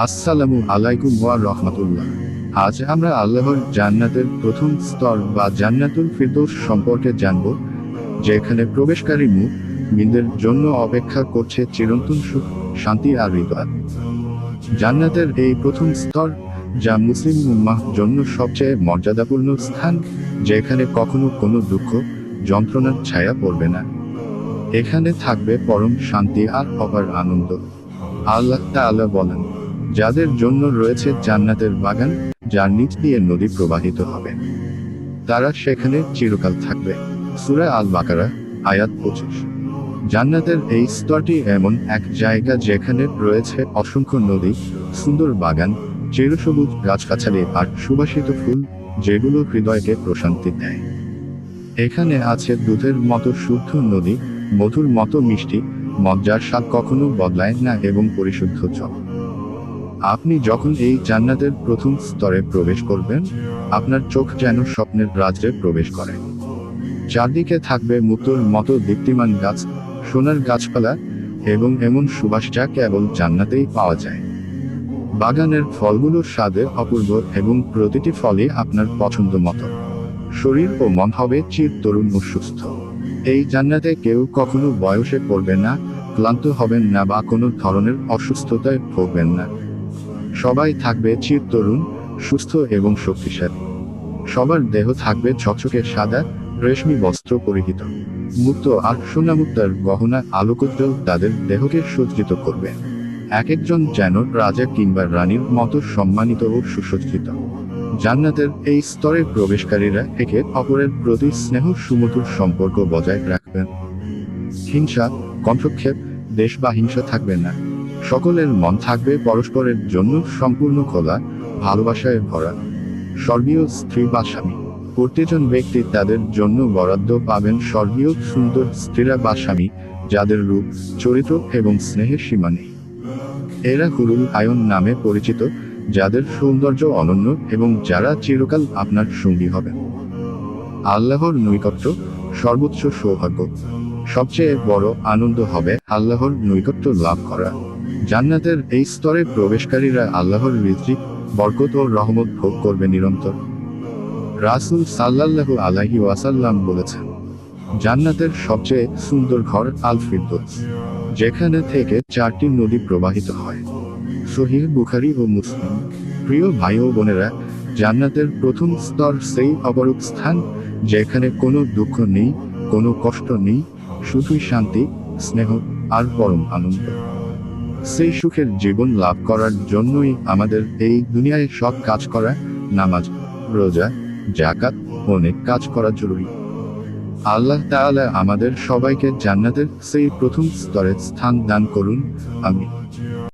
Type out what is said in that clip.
আসসালামু আলাইকুম ওয়া রহমাতুল্লাহ। আজ আমরা আল্লাহর জান্নাতের প্রথম স্তর বা জান্নাতুল ফিরদৌস সম্পর্কে জানব, যেখানে প্রবেশকারী মুমিনদের জন্য অপেক্ষা করছে চিরন্তন সুখ, শান্তি আর হৃদয়। জান্নাতের এই প্রথম স্তর, যা মুসলিম উম্মাহ জন্য সবচেয়ে মর্যাদাপূর্ণ স্থান, যেখানে কখনো কোনো দুঃখ, যন্ত্রণার ছায়া পড়বে না। এখানে থাকবে পরম শান্তি আর অপার আনন্দ। আল্লাহ তাআলা বলেন যাদের জন্য রয়েছে জান্নাতের বাগান, যার নিচ দিয়ে নদী প্রবাহিত হবে। তারা সেখানে চিরকাল থাকবে। সুরা আল বাকারা আয়াত পঁচিশ। জান্নাতের এই স্তরটি এমন এক জায়গা যেখানে রয়েছে অসংখ্য নদী, সুন্দর বাগান, চিরসবুজ গাছগাছালি আর সুবাসিত ফুল, যেগুলো হৃদয়কে প্রশান্তি দেয়। এখানে আছে দুধের মতো শুদ্ধ নদী, মধুর মতো মিষ্টি, মজ্জার স্বাদ কখনো বদলায় না এবং পরিশুদ্ধ জল। আপনি যখন এই জান্নাতের প্রথম স্তরে প্রবেশ করবেন, আপনার চোখ যেন স্বপ্নের রাজ্যে প্রবেশ করে। চারদিকে থাকবে মুক্তোর মতো দীপ্তিমান গাছ, সোনার গাছপালা এবং এমন সুবাস যা কেবল জান্নাতেই পাওয়া যায়। বাগানের ফলগুলো স্বাদে অপূর্ব এবং প্রতিটি ফলই আপনার পছন্দ মতো। শরীর ও মন হবে চির তরুণ ও সুস্থ। এই জান্নাতে কেউ কখনো বয়সে পড়বে না, ক্লান্ত হবেন না বা কোনো ধরনের অসুস্থতায় ভোগবেন না। সবাই থাকবে চির তরুণ, সুস্থ এবং শক্তিশালী। সবার দেহ থাকবে ঝকঝকে সাদা, রেশমি বস্ত্র পরিহিত। মুক্ত আর সোনামুক্তার গহনা আলোকোজ্জ্বল তাদের দেহকে সজ্জিত করবে। এক একজন যেন রাজা কিংবা রানীর মতো সম্মানিত ও সুসজ্জিত। জান্নাতের এই স্তরে প্রবেশকারীরা একে অপরের প্রতি স্নেহ সুমধুর সম্পর্ক বজায় রাখবেন। হিংসা, কণ্ঠক্ষেপ দেশ বা হিংসা থাকবে না। সকলের মন থাকবে পরস্পরের জন্য সম্পূর্ণ খোলা, ভালোবাসায় ভরা। স্বর্গীয় স্ত্রী বা স্বামী প্রত্যেকজন ব্যক্তি তাদের জন্য বরাদ্দ পাবেন স্বর্গীয় সুন্দর স্ত্রীরা বা স্বামী, যাদের রূপ, চরিত্র এবং স্নেহের সীমা নেই। এরা হুরুল আয়ন নামে পরিচিত, যাদের সৌন্দর্য অনন্য এবং যারা চিরকাল আপনার সঙ্গী হবেন। আল্লাহর নৈকট্য সর্বোচ্চ সৌভাগ্য। সবচেয়ে বড় আনন্দ হবে আল্লাহর নৈকট্য লাভ করা। জান্নাতের এই স্তরে প্রবেশকারীরা আল্লাহর রিজিক বরকত ও রহমত ভোগ করবে নিরন্তর। রাসূল সাল্লাল্লাহু আলাইহি ওয়াসাল্লাম বলেছেন, জান্নাতের সবচেয়ে সুন্দর ঘর আল যেখানে থেকে চারটি নদী প্রবাহিত হয়। সহিহ বুখারি ও মুসলিম, প্রিয় ভাই ও বোনেরা, জান্নাতের প্রথম স্তর সেই অপরূপ স্থান, যেখানে কোনো দুঃখ নেই, কোনো কষ্ট নেই, শুধুই শান্তি, স্নেহ আর পরম আনন্দ। সেই সুখের জীবন লাভ করার জন্যই আমাদের এই দুনিয়ায় সব কাজ করা, নামাজ, রোজা জাকাত অনেক কাজ করা জরুরি। আল্লাহ তাআলা আমাদের সবাইকে জান্নাতের সেই প্রথম স্তরের স্থান দান করুন আমি